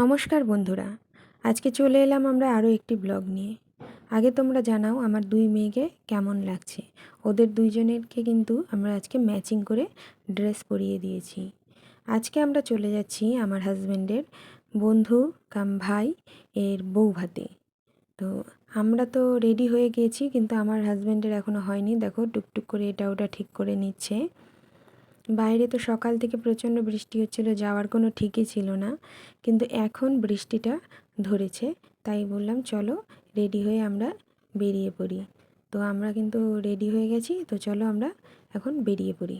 নমস্কার বন্ধুরা, আজকে চলে এলাম আমরা আরও একটি ব্লগ নিয়ে। আগে তোমরা জানাও আমার দুই মেয়েকে কেমন লাগছে। ওদের দুইজনেরকে কিন্তু আমরা আজকে ম্যাচিং করে ড্রেস পরিয়ে দিয়েছি। আজকে আমরা চলে যাচ্ছি আমার হাজব্যান্ডের বন্ধু কাম ভাই এর বউ ভাতে তো আমরা তো রেডি হয়ে গিয়েছি, কিন্তু আমার হাজব্যান্ডের এখনও হয়নি। দেখো, টুকটুক করে এটা ওটা ঠিক করে নিচ্ছে। বাইরে তো সকাল থেকে প্রচণ্ড বৃষ্টি হচ্ছিল, যাওয়ার কোনো ঠিকই ছিল না। কিন্তু এখন বৃষ্টিটা ধরেছে, তাই বললাম, চলো রেডি হয়ে আমরা বেরিয়ে পড়ি। তো আমরা কিন্তু রেডি হয়ে গেছি, তো চলো আমরা এখন বেরিয়ে পড়ি।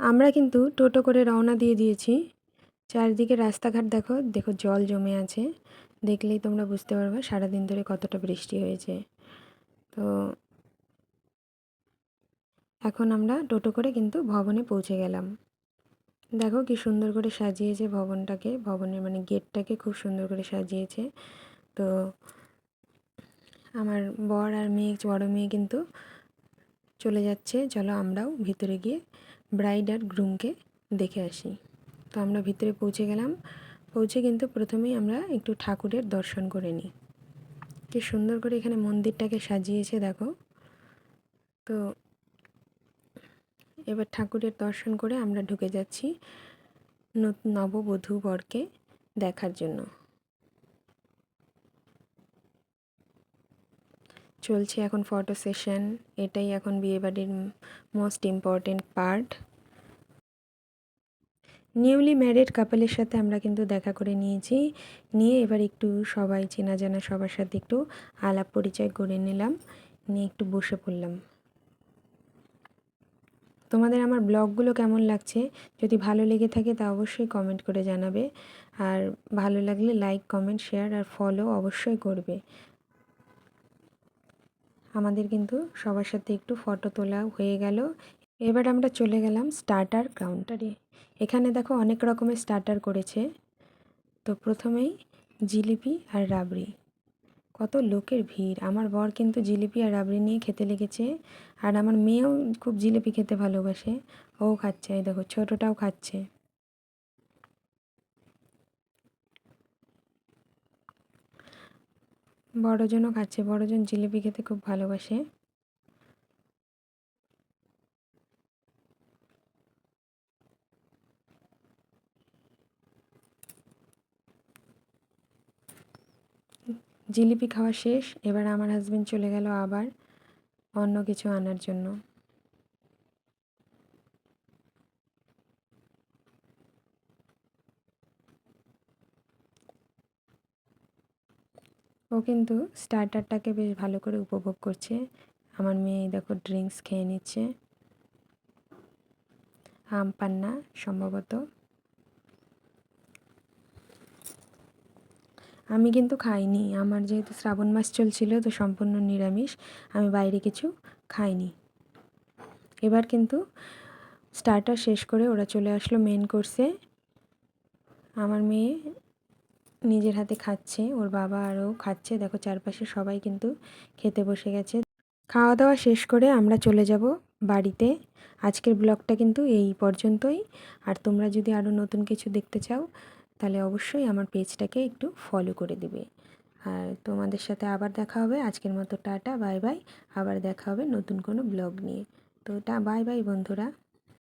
আমরা কিন্তু টোটো করে রওনা দিয়ে দিয়েছি। চারিদিকে রাস্তাঘাট দেখো দেখো জল জমে আছে। দেখলেই তোমরা বুঝতে পারবে সারাদিন ধরে কতটা বৃষ্টি হয়েছে। তো এখন আমরা টোটো করে কিন্তু ভবনে পৌঁছে গেলাম। দেখো কি সুন্দর করে সাজিয়েছে ভবনটাকে, ভবনের মানে গেটটাকে খুব সুন্দর করে সাজিয়েছে। তো আমার বর আর মেয়ে, বড় মেয়ে কিন্তু চলে যাচ্ছে। চলো আমরাও ভিতরে গিয়ে ব্রাইড আর গ্রুমকে দেখে আসি। তো আমরা ভিতরে পৌঁছে গেলাম। পৌঁছে কিন্তু প্রথমেই আমরা একটু ঠাকুরের দর্শন করে নিই। কি সুন্দর করে এখানে মন্দিরটাকে সাজিয়েছে, দেখো। তো এবার ঠাকুরের দর্শন করে আমরা ঢুকে যাচ্ছি নববধূ বরকে দেখার জন্য। চলছে এখন ফটো সেশন এটাই এখন বিয়েবাড়ির most important part newly married কাপলের সাথে আমরা কিন্তু দেখা করে নিয়েছি। নিয়ে এবার একটু সবাই চেনা জানা সবার সাথে একটু আলাপ পরিচয় করে নিলাম। নিয়ে একটু বসে পড়লাম। তোমাদের আমার ব্লগগুলো কেমন লাগছে? যদি ভালো লেগে থাকে তা অবশ্যই কমেন্ট করে জানাবে। আর ভালো লাগলে লাইক কমেন্ট শেয়ার আর ফলো অবশ্যই করবে। আমাদের কিন্তু সবার সাথে একটু ফটো তোলা হয়ে গেল। এবার আমরা চলে গেলাম স্টার্টার কাউন্টারে এখানে দেখো অনেক রকমের স্টার্টার করেছে। তো প্রথমেই জিলিপি আর রাবড়ি। কত লোকের ভিড়। আমার বর কিন্তু জিলিপি আর রাবড়ি নিয়ে খেতে লেগেছে। আর আমার মেয়েও খুব জিলিপি খেতে ভালোবাসে। ও খাচ্ছে, এই দেখো ছোটোটাও খাচ্ছে। বড়জনও খাচ্ছে। বড়জন জিলিপি খেতে খুব ভালোবাসে। জিলিপি খাওয়া শেষ, এবার আমার হাজব্যান্ড চলে গেল আবার অন্য কিছু আনার জন্য। ও কিন্তু স্টার্টারটাকে বেশ ভালো করে উপভোগ করছে। আমার মেয়ে দেখো ড্রিঙ্কস খেয়ে নিচ্ছে। আম পান্না সম্ভবত। আমি কিন্তু খাইনি। আমার যেহেতু শ্রাবণ মাস চলছিল, তো সম্পূর্ণ নিরামিষ। আমি বাইরে কিছু খাইনি। এবার কিন্তু স্টার্টার শেষ করে ওরা চলে আসলো মেন কোর্সে আমার মেয়ে নিজের হাতে খাচ্ছে, ওর বাবা আরও খাচ্ছে। দেখো চারপাশে সবাই কিন্তু খেতে বসে গেছে। খাওয়া দাওয়া শেষ করে আমরা চলে যাব বাড়িতে। আজকের ব্লগটা কিন্তু এই পর্যন্তই। আর তোমরা যদি আরও নতুন কিছু দেখতে চাও তাহলে অবশ্যই আমার পেজটাকে একটু ফলো করে দিবে। আর তোমাদের সাথে আবার দেখা হবে। আজকের মতো টাটা, বাই বাই। আবার দেখা হবে নতুন কোনো ব্লগ নিয়ে। তো টা, বাই বাই বন্ধুরা।